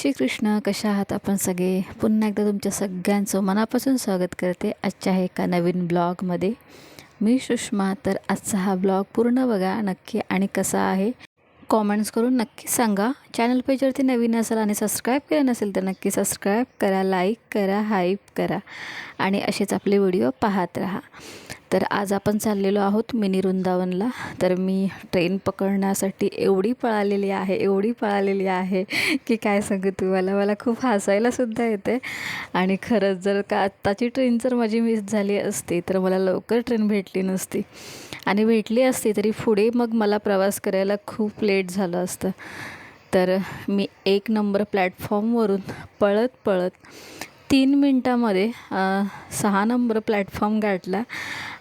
श्री कृष्ण कशा आहात आपण सगळे? पुन्हा एकदा तुमच्या सगळ्यांचं मनापासून स्वागत करते आजच्या एका नवीन ब्लॉगमध्ये. मी सुषमा तर आजचा हा ब्लॉग पूर्ण बघा नक्की आणि कसा आहे. कॉमेंट्स करून नक्की सांगा. चॅनल पेजवरती नवीन असाल आणि सबस्क्राईब केलं नसेल तर नक्की सबस्क्राईब करा लाईक करा हाईप करा आणि असेच आपले व्हिडिओ पाहत राहा. तर आज आपण चाललेलो आहोत मिनी वृंदावनला. तर मी ट्रेन पकडण्यासाठी एवढी पळालेली आहे एवढी पळालेली आहे की काय सांगू तुम्हाला मला खूप हसायलासुद्धा येते. आणि खरंच जर का आत्ताची ट्रेन जर माझी मिस झाली असती तर मला लवकर ट्रेन भेटली नसती. आणि भेटली असती तरी पुढे मग मला प्रवास करायला खूप लेट झालं असतं. तर मी एक नंबर प्लॅटफॉर्मवरून पळत पळत तीन मिनटामध्ये सहा नंबर प्लॅटफॉर्म गाठला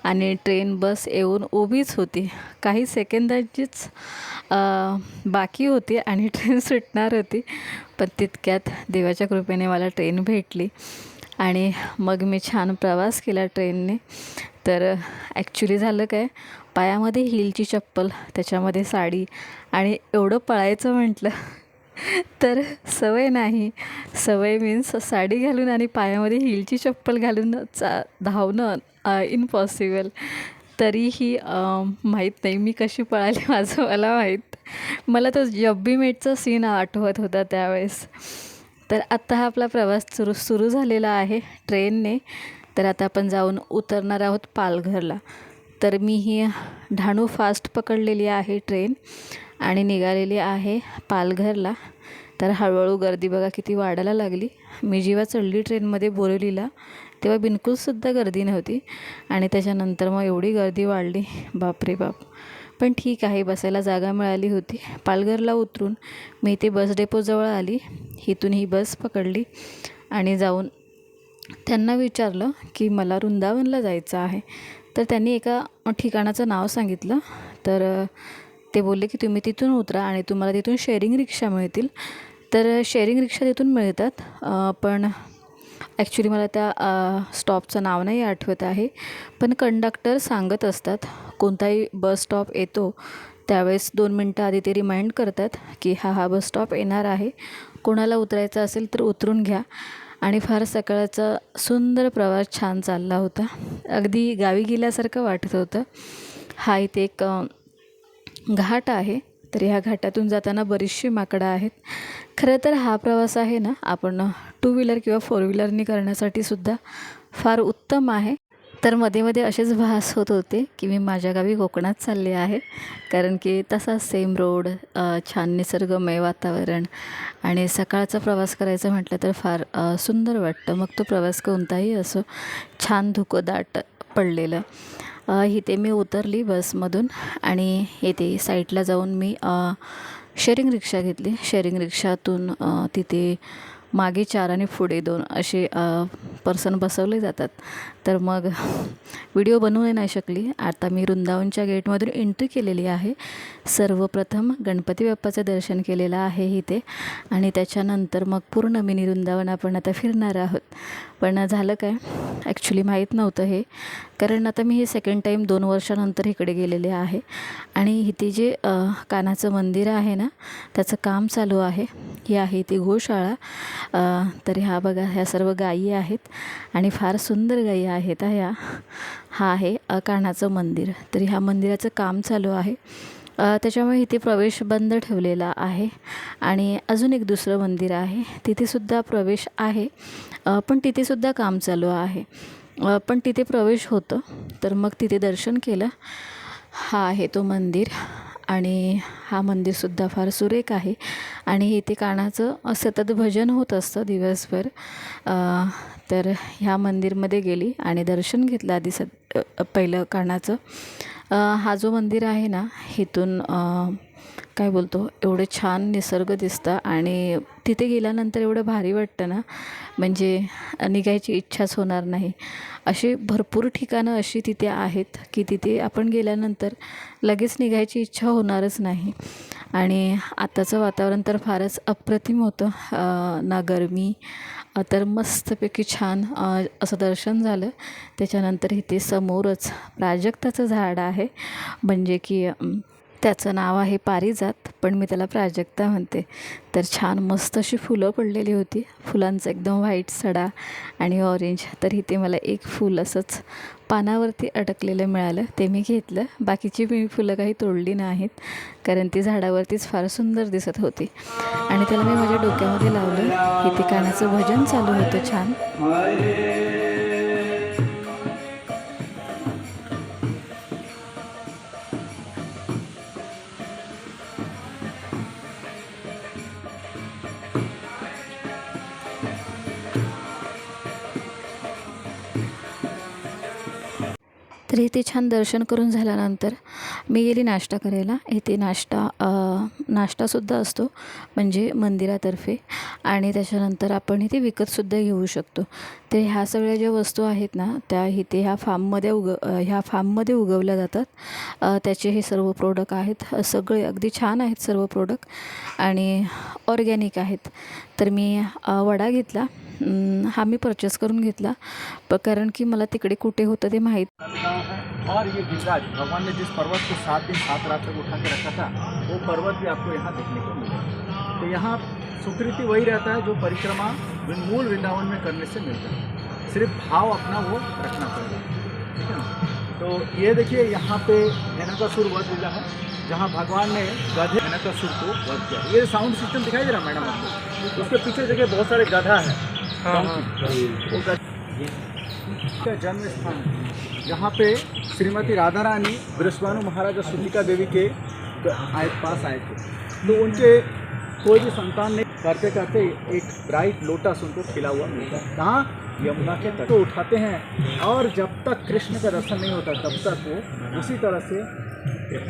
आणि ट्रेन बस येऊन उभीच होती. काही सेकंदाचीच बाकी होती आणि ट्रेन सुटणार होती. पण तितक्यात देवाच्या कृपेने मला ट्रेन भेटली आणि मग मी छान प्रवास केला ट्रेनने. तर ॲक्च्युली झालं काय पायामध्ये हिलची चप्पल त्याच्यामध्ये साडी आणि एवढं पळायचं म्हटलं तर सवय नाही. सवय मीन्स साडी घालून आणि पायामध्ये हिलची चप्पल घालून चा धावणं इम्पॉसिबल तरीही माहीत नाही मी कशी पळाली माझं मला माहीत. मला तो जब्बी मेटचा सीन आठवत होता त्यावेळेस. तर आत्ता हा आपला प्रवास सुरू सुरू झालेला आहे ट्रेनने. तर आता आपण जाऊन उतरणार आहोत पालघरला. तर मी ही ढाणू फास्ट पकडलेली आहे ट्रेन. आणि निघालेली आहे पालघरला. तर हळूहळू गर्दी बघा किती वाढायला लागली. मी जेव्हा चढली ट्रेनमध्ये बोरिवलीला तेव्हा बिलकुलसुद्धा गर्दी नव्हती. आणि त्याच्यानंतर मग एवढी गर्दी वाढली. बापरे बाप. पण ठीक आहे बसायला जागा मिळाली होती. पालघरला उतरून मी इथे बस डेपोजवळ आली. इथून ही बस पकडली आणि जाऊन त्यांना विचारलं की मला वृंदावनला जायचं आहे. तर त्यांनी एका ठिकाणाचं नाव सांगितलं. तर ते बोलले की तुम्ही तिथून उतरा आणि तुम्हाला तिथून शेअरिंग रिक्षा मिळतील. तर शेअरिंग रिक्षा तिथून मिळतात. पण ॲक्च्युली मला त्या स्टॉपचं नाव नाही आठवत आहे. पण कंडक्टर सांगत असतात कोणताही बस स्टॉप येतो त्यावेळेस दोन मिनटं आधी ते रिमाइंड करतात की हा हा बस स्टॉप येणार आहे. कोणाला उतरायचं असेल तर उतरून घ्या. आणि फार सकाळचा सुंदर प्रवास छान चालला होता. अगदी गावी गेल्यासारखं वाटत होतं. हा इथे एक घाट आहे तर ह्या घाटातून जाताना बरीचशी माकडं आहेत. खरं तर हा प्रवास आहे ना आपण टू व्हीलर किंवा फोर व्हीलरनी करण्यासाठी सुद्धा फार उत्तम आहे. तर मध्ये मध्ये असेच भास होत होते की मी माझ्या गावी कोकणात चालले आहे. कारण की तसाच सेम रोड छान निसर्गमय वातावरण आणि सकाळचा प्रवास करायचा म्हटलं तर फार सुंदर वाटतं. मग तो प्रवास कोणताही असो छान धुकंदाट पडलेलं. इथे मी उतरली बसमधून आणि येथे साईडला जाऊन मी शेअरिंग रिक्षा घेतली. शेअरिंग रिक्षातून तिथे मागे चार आणि पुढे दोन असे पर्सन बसवले जातात. तर मग व्हिडिओ बनवू नाही शकली. आता मी वृंदावनच्या गेटमधून एंट्री केलेली आहे. सर्वप्रथम गणपती बाप्पाचं दर्शन केलेलं आहे इथे. आणि त्याच्यानंतर मग पूर्ण मिनी वृंदावन आपण आता फिरणार आहोत. पण झालं काय? ॲक्च्युली माहीत नव्हतं हे. कारण आता मी हे सेकंड टाईम दोन वर्षानंतर इकडे गेलेले आहे. आणि इथे जे कानाचं मंदिर आहे ना त्याचं काम चालू आहे. ही आहे ती गोशाळा. तर ह्या बघा ह्या सर्व गायी आहेत. आणि फार सुंदर गायी आहेत ह्या हा आहे कानाचं मंदिर. तर ह्या मंदिराचं काम चालू आहे. त्याच्यामुळे इथे प्रवेश बंद ठेवलेला आहे. आणि अजून एक दुसरं मंदिर आहे. तिथेसुद्धा प्रवेश आहे. पण तिथेसुद्धा काम चालू आहे. पण तिथे प्रवेश होतं. तर मग तिथे दर्शन केलं. हा आहे तो मंदिर. आणि हा मंदिरसुद्धा फार सुरेख आहे. आणि इथे कानाचं सतत भजन होत असतं दिवसभर. तर ह्या मंदिरमध्ये गेली आणि दर्शन घेतलं आधी सत पहिलं कानाचं. हा जो मंदिर आहे ना इथून काय बोलतो एवढं छान निसर्ग दिसतं आणि तिथे गेल्यानंतर एवढं भारी वाटतं ना. म्हणजे निघायची इच्छाच होणार नाही. अशी भरपूर ठिकाणं अशी तिथे आहेत की तिथे आपण गेल्यानंतर लगेच निघायची इच्छा होणारच नाही. आणि आत्ताचं वातावरण तर फारच अप्रतिम होतं. ना गरमी तर मस्तपैकी छान असं दर्शन झालं. त्याच्यानंतर इथे समोरच प्राजक्ताचं झाड आहे. म्हणजे की त्याचं नाव आहे पारिजात पण मी त्याला प्राजक्ता म्हणते. तर छान मस्त अशी फुलं पडलेली होती. फुलांचा एकदम व्हाईट सडा आणि ऑरेंज तर इथे मला एक फूल असंच पानावरती अडकलेलं मिळालं. ते मी घेतलं. बाकीची मी फुलं काही तोडली नाहीत कारण ती झाडावरतीच फार सुंदर दिसत होती. आणि त्याला मी माझ्या डोक्यामध्ये लावलं. इथे कानाचं भजन चालू होतं छान. तर इथे छान दर्शन करून झाल्यानंतर मी गेली नाश्ता करायला. इथे नाश्ता नाश्तासुद्धा असतो म्हणजे मंदिरातर्फे. आणि त्याच्यानंतर आपण इथे विकतसुद्धा घेऊ शकतो. तर ह्या सगळ्या ज्या वस्तू आहेत ना त्या इथे ह्या फार्ममध्ये उग ह्या फार्ममध्ये उगवल्या जातात. त्याचे हे सर्व प्रोडक्ट आहेत. सगळे अगदी छान आहेत सर्व प्रोडक्ट आणि ऑर्गॅनिक आहेत. तर मी वडा घेतला. हा मी परचेस करून घेतला. प कारण की मला तिकडे कुठे होतं ते माहीत और ये गिरिराज भगवान ने जिस पर्वत को सात दिन सात रात तक उठा के रखा था वो पर्वत भी आपको यहाँ देखने को मिलेगा तो यहाँ सुकृति वही रहता है जो परिक्रमा मूल वृंदावन में करने से मिलता है। सिर्फ भाव अपना वो रखना पड़ेगा ठीक है ना? तो ये देखिए यहाँ पे नैनकासुर वध लीला है जहाँ भगवान ने गधे नैनकासुर को वध किया। ये साउंड सिस्टम दिखाई दे रहा है मैडम आपको? उसके पीछे देखिए बहुत सारे गधा है। जन्म स्थान जहाँ पे श्रीमती राधा रानी बृहस्पति महाराजा सुचिका देवी के आए पास आए थे। तो उनके कोई भी संतान ने करते करते एक ब्राइट लोटस उनको खिला हुआ मिलता। है कहाँ? यमुना के तट को उठाते हैं और जब तक कृष्ण का दर्शन नहीं होता तब तक वो उसी तरह से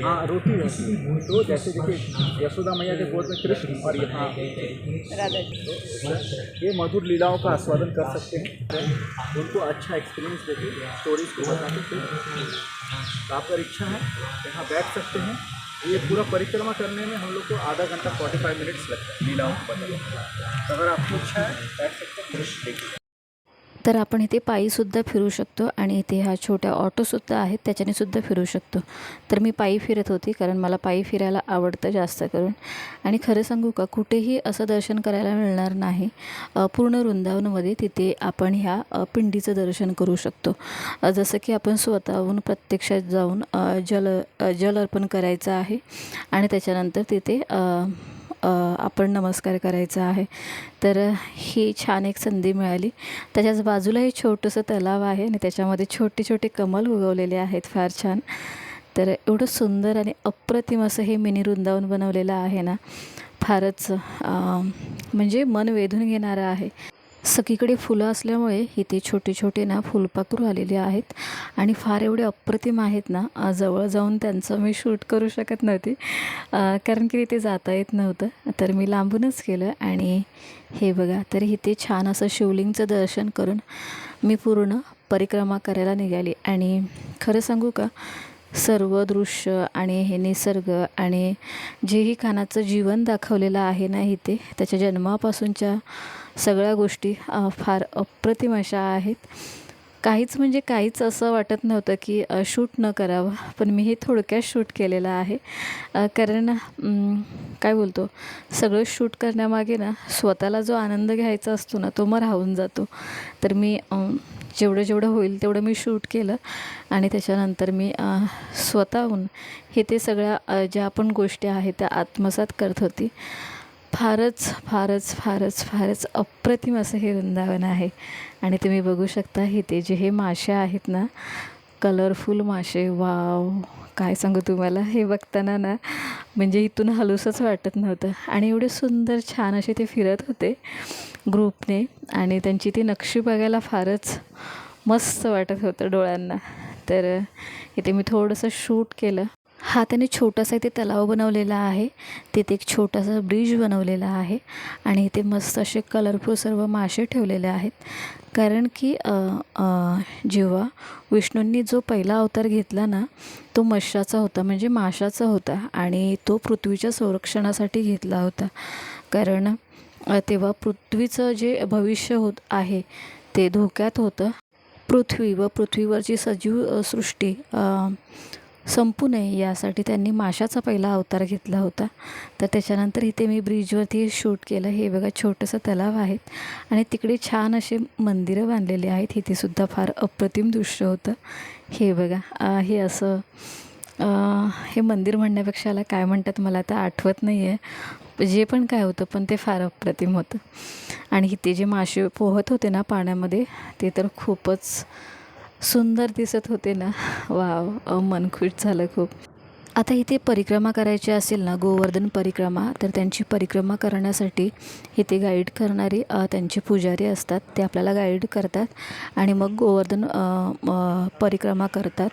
हाँ रोटी रहती है। तो जैसे देखिए, यशोदा मैया के गोद में कृष्ण और यहाँ ये मधुर लीलाओं का आस्वादन कर सकते हैं। उनको अच्छा एक्सपीरियंस देके स्टोरीज को बता के फिर तो आपका इच्छा है, यहाँ बैठ सकते हैं। ये पूरा परिक्रमा करने में हम लोग को आधा घंटा फोर्टी फाइव मिनट्स लगता है लीलाओं को तो अगर आपको इच्छा है, बैठ सकते हैं दृश्य देखिए। तर आपण इथे पायीसुद्धा फिरू शकतो आणि इथे ह्या छोट्या ऑटोसुद्धा आहेत त्याच्याने सुद्धा फिरू शकतो. तर मी पायी फिरत होती कारण मला पायी फिरायला आवडतं जास्त करून. आणि खरं सांगू का कुठेही असं दर्शन करायला मिळणार नाही. पूर्ण वृंदावनमध्ये तिथे आपण ह्या पिंडीचं दर्शन करू शकतो. जसं की आपण स्वतःहून प्रत्यक्षात जाऊन जल जल अर्पण करायचं आहे आणि त्याच्यानंतर तिथे आपण नमस्कार करायचा आहे. तर ही छान एक संधी मिळाली. त्याच्याच बाजूला हे छोटंसं तलाव आहे आणि त्याच्यामध्ये छोटे छोटे कमल उगवलेले आहेत. फार छान. तर एवढं सुंदर आणि अप्रतिम असं हे मिनी वृंदावन बनवलेलं आहे ना फारच म्हणजे मन वेधून घेणारं आहे. सगळीकडे फुलं असल्यामुळे इथे छोटे छोटे ना फुलपाखरू आलेले आहेत. आणि फार एवढे अप्रतिम आहेत ना जवळ जाऊन त्यांचं मी शूट करू शकत नव्हते. कारण की तिथे जाता येत नव्हतं. तर मी लांबूनच केलं आणि हे बघा तर इथे छान असं शिवलिंगचं दर्शन करून मी पूर्ण परिक्रमा करायला निघाली. आणि खरं सांगू का सर्व दृश्य आणि हे निसर्ग आणि जेही खानाचं जीवन दाखवलेलं आहे ना इथे त्याच्या जन्मापासूनच्या सगळ्या गोष्टी फार अप्रतिम अशा आहेत. काहीच म्हणजे काहीच असं वाटत नव्हतं की शूट न करावं. पण मी हे थोडक्यात शूट केलेलं आहे. कारण काय बोलतो सगळं शूट करण्यामागे ना स्वतःला जो आनंद घ्यायचा असतो ना तो मग राहून जातो. तर मी जेवढं जेवढं होईल तेवढं मी शूट केलं. आणि त्याच्यानंतर मी स्वतःहून हे ते सगळ्या ज्या पण गोष्टी आहेत त्या आत्मसात करत होती. फारच फारच फारच फारच अप्रतिम असं हे वृंदावन आहे. आणि तुम्ही बघू शकता इथे जे हे मासे आहेत ना कलरफुल मासे वाव काय सांगू तुम्हाला? हे बघताना ना म्हणजे इथून हलूसच वाटत नव्हतं. आणि एवढे सुंदर छान असे ते फिरत होते ग्रुपने. आणि त्यांची ती नक्षी बघायला फारच मस्त वाटत होतं डोळ्यांना. तर इथे मी थोडंसं शूट केलं. हा त्याने छोटासा इथे तलाव बनवलेला आहे. तिथे एक छोटासा ब्रिज बनवलेला आहे आणि इथे मस्त असे कलरफुल सर्व मासे ठेवलेले आहेत. कारण की जेव्हा विष्णूंनी जो पहिला अवतार घेतला ना तो मशाचा होता म्हणजे माशाचा होता आणि तो पृथ्वीच्या संरक्षणासाठी घेतला होता. कारण तेव्हा पृथ्वीचं जे भविष्य होत आहे ते धोक्यात होतं. पृथ्वी व पृथ्वीवरची सजीव सृष्टी संपू नये यासाठी त्यांनी माशाचा पहिला अवतार घेतला होता. तर त्याच्यानंतर इथे मी ब्रिजवरती शूट केलं. हे बघा छोटंसं तलाव आहेत आणि तिकडे छान असे मंदिरं बांधलेले आहेत. इथे सुद्धा फार अप्रतिम दृश्य होतं. हे बघा हे असं हे मंदिर म्हणण्यापेक्षा याला काय म्हणतात मला आता आठवत नाही आहे जे पण काय होतं पण ते फार अप्रतिम होतं. आणि इथे जे मासे पोहत होते ना पाण्यामध्ये ते तर खूपच सुंदर दिसत होते ना. वाव मन खुश झालं खूप. आता इथे परिक्रमा करायची असेल ना गोवर्धन परिक्रमा तर त्यांची परिक्रमा करण्यासाठी इथे गाईड करणारी त्यांचे पुजारी असतात. ते आपल्याला गाईड करतात आणि मग गोवर्धन परिक्रमा करतात.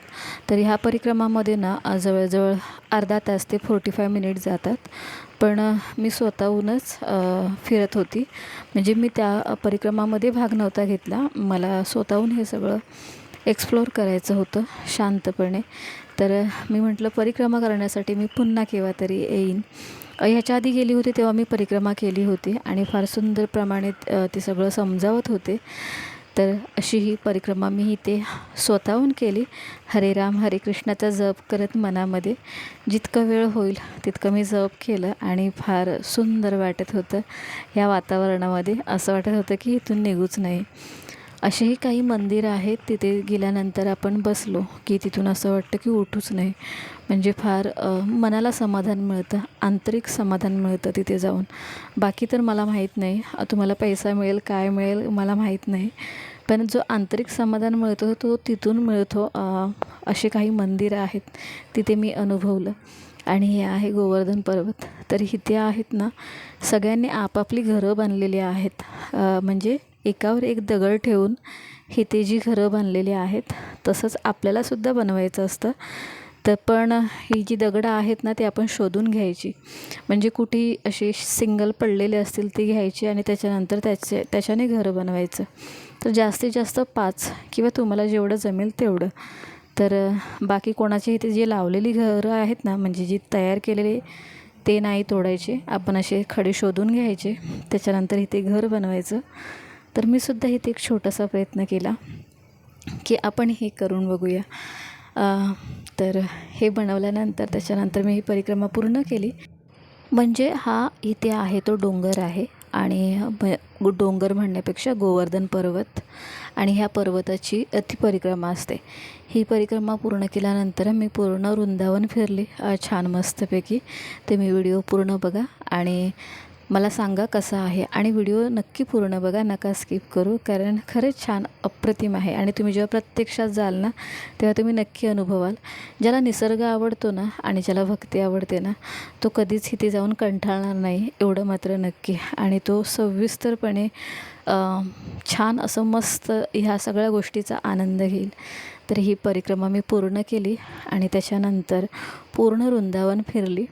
तर ह्या परिक्रमामध्ये ना जवळजवळ अर्धा तास ते फोर्टी फाय मिनिट जातात. पण मी स्वतःहूनच फिरत होती. म्हणजे मी त्या परिक्रमामध्ये भाग नव्हता घेतला. मला स्वतःहून हे सगळं एक्सप्लोअर करायचं होतं शांतपणे. तर मी म्हटलं परिक्रमा करण्यासाठी मी पुन्हा केव्हा तरी येईन. ह्याच्या आधी गेली होती तेव्हा मी परिक्रमा केली होती आणि फार सुंदर प्रमाणे ते सगळं समजावत होते. तर अशी ही परिक्रमा मी इथे स्वतःहून केली. हरे राम हरे कृष्णाचा जप करत मनामध्ये जितकं वेळ होईल तितकं मी जप केलं आणि फार सुंदर वाटत होतं या वातावरणामध्ये. असं वाटत होतं की इथून निघूच नाही. असेही काही मंदिरं आहेत तिथे गेल्यानंतर आपण बसलो की तिथून असं वाटतं की उठूच नाही. म्हणजे फार मनाला समाधान मिळतं आंतरिक समाधान मिळतं तिथे जाऊन. बाकी तर मला माहीत नाही. तुम्हाला पैसा मिळेल काय मिळेल मला माहीत नाही. पण जो आंतरिक समाधान मिळतो तो तिथून मिळतो असे काही मंदिरं आहेत तिथे मी अनुभवलं. आणि हे आहे गोवर्धन पर्वत. तर इथे आहेत ना सगळ्यांनी आपापली घरं बांधलेली आहेत. म्हणजे एकावर एक दगड ठेवून इथे जी घरं बांधलेली आहेत तसंच आपल्यालासुद्धा बनवायचं असतं. तर पण ही जी दगडं आहेत ना ती आपण शोधून घ्यायची. म्हणजे कुठे अशी सिंगल पडलेले असतील ती घ्यायची आणि त्याच्यानंतर त्याचे त्याच्याने घरं बनवायचं. तर जास्तीत जास्त पाच किंवा तुम्हाला जेवढं जमेल तेवढं. तर बाकी कोणाची इथे जे लावलेली घरं आहेत ना म्हणजे जी तयार केलेली ते नाही तोडायचे. आपण असे खडे शोधून घ्यायचे. त्याच्यानंतर इथे घर बनवायचं. तर मी सुद्धा इथे एक छोटासा प्रयत्न केला की आपण हे करून बघूया. तर हे बनवल्यानंतर त्याच्यानंतर मी ही परिक्रमा पूर्ण केली. म्हणजे हा इथे आहे तो डोंगर आहे आणि डोंगर म्हणण्यापेक्षा गोवर्धन पर्वत आणि ह्या पर्वताची अति परिक्रमा असते. ही परिक्रमा पूर्ण केल्यानंतर मी पूर्ण वृंदावन फिरले. छान मस्तपैकी. ते मी व्हिडिओ पूर्ण बघा आणि मला सांगा कसा आहे आणि व्हिडिओ नक्की पूर्ण बघा नका स्किप करू कारण खरंच छान अप्रतिम आहे. आणि तुम्ही जेव्हा प्रत्यक्षात जाल ना तेव्हा तुम्ही नक्की अनुभवाल. ज्याला निसर्ग आवडतो ना आणि ज्याला भक्ती आवडते ना तो कधीच इथे जाऊन कंठाळणार नाही एवढं मात्र नक्की. आणि तो सविस्तरपणे छान असं मस्त ह्या सगळ्या गोष्टीचा आनंद घेईल. तर ही परिक्रमा मी पूर्ण केली आणि त्याच्यानंतर पूर्ण वृंदावन फिरली.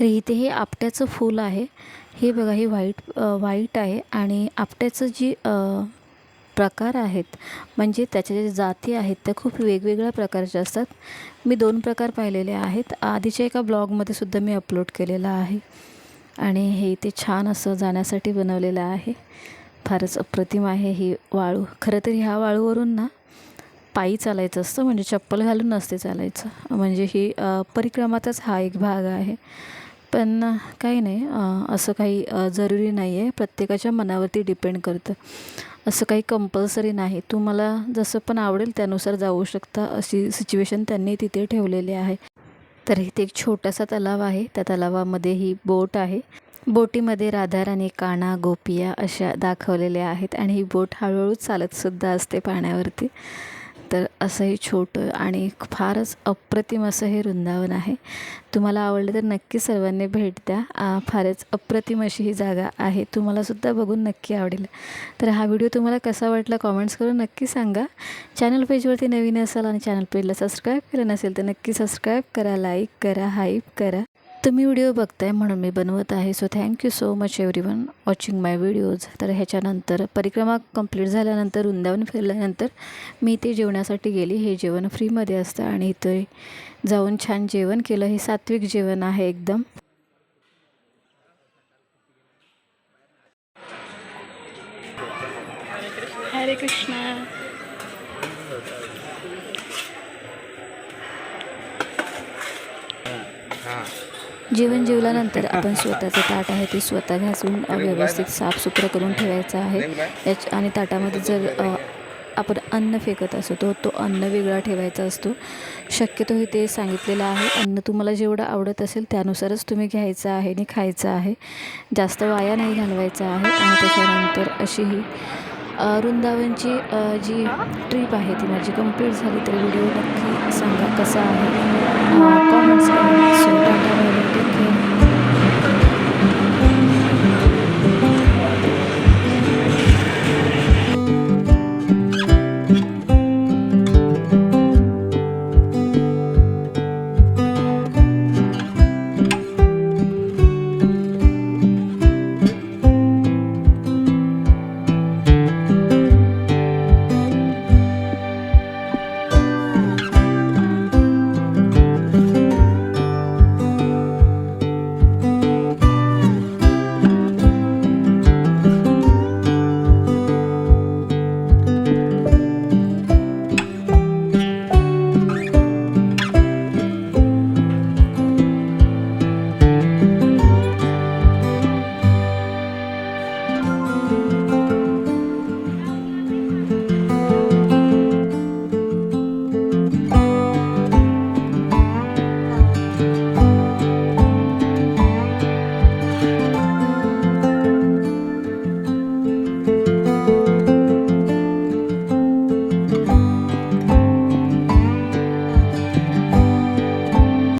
तर इथे हे आपट्याचं फूल आहे. हे बघा हे व्हाईट व्हाईट आहे आणि आपट्याचं जी प्रकार आहेत म्हणजे त्याच्या ज्या जाती आहेत त्या खूप वेगवेगळ्या प्रकारच्या असतात. मी दोन प्रकार पाहिलेले आहेत. आधीच्या एका ब्लॉगमध्ये सुद्धा मी अपलोड केलेला आहे आणि हे इथे छान असं जाण्यासाठी बनवलेलं आहे. फारच अप्रतिम आहे ही वाळू. खरं तर ह्या वाळूवरून ना पायी चालायचं असतं म्हणजे चप्पल घालून नसते चालायचं. म्हणजे ही परिक्रमाचाच हा एक भाग आहे. पण काही नाही असं काही जरुरी नाही आहे प्रत्येकाच्या मनावरती डिपेंड करतं. असं काही कंपल्सरी नाही. तुम्हाला जसं पण आवडेल त्यानुसार जाऊ शकता. अशी सिच्युएशन त्यांनी तिथे ठेवलेली आहे. तर इथे एक छोटासा तलाव आहे. त्या तलावामध्ये ही बोट आहे. बोटीमध्ये राधाराणी काना गोपिया अशा दाखवलेल्या आहेत. आणि ही बोट हळूहळू चालतसुद्धा असते पाण्यावरती. तर असंही छोटं आणि फारच अप्रतिम असं हे वृंदावन आहे. तुम्हाला आवडलं तर नक्की सर्वांनी भेट द्या. फारच अप्रतिम अशी ही जागा आहे. तुम्हालासुद्धा बघून नक्की आवडेल. तर हा व्हिडिओ तुम्हाला कसा वाटला कॉमेंट्स करून नक्की सांगा. चॅनल पेजवरती नवीन असाल आणि चॅनल पेजला सबस्क्राईब केलं नसेल तर नक्की सबस्क्राईब करा लाईक करा हाईप करा. तुम्ही व्हिडिओ बघताय म्हणून मी बनवत आहे. So thank you so much everyone watching my videos तर ह्याच्यानंतर परिक्रमा कंप्लीट झाल्यानंतर वृंदावन फिरल्यानंतर मी ते जेवणासाठी गेली. हे जेवण फ्रीमध्ये असतं आणि इथे जाऊन छान जेवण केलं. हे सात्विक जेवण आहे एकदम. जेवण जेवल्यानंतर आपण स्वतःचं ताट आहे ते स्वतः घासून व्यवस्थित साफसुथरं करून ठेवायचं आहे. याच आणि ताटामध्ये जर आपण अन्न फेकत असतो तो तो अन्न वेगळा ठेवायचा असतो. शक्यतो हे ते सांगितलेलं आहे. अन्न तुम्हाला जेवढं आवडत असेल त्यानुसारच तुम्ही घ्यायचं आहे आणि खायचं आहे. जास्त वाया नाही घालवायचा आहे आणि त्याच्यानंतर अशी ही वृंदावनची जी ट्रिप आहे ती माझी कंप्लीट झाली तर व्हिडिओ नक्की सांगा कसा आहे. कॉमेंट्स करा. सो टाटा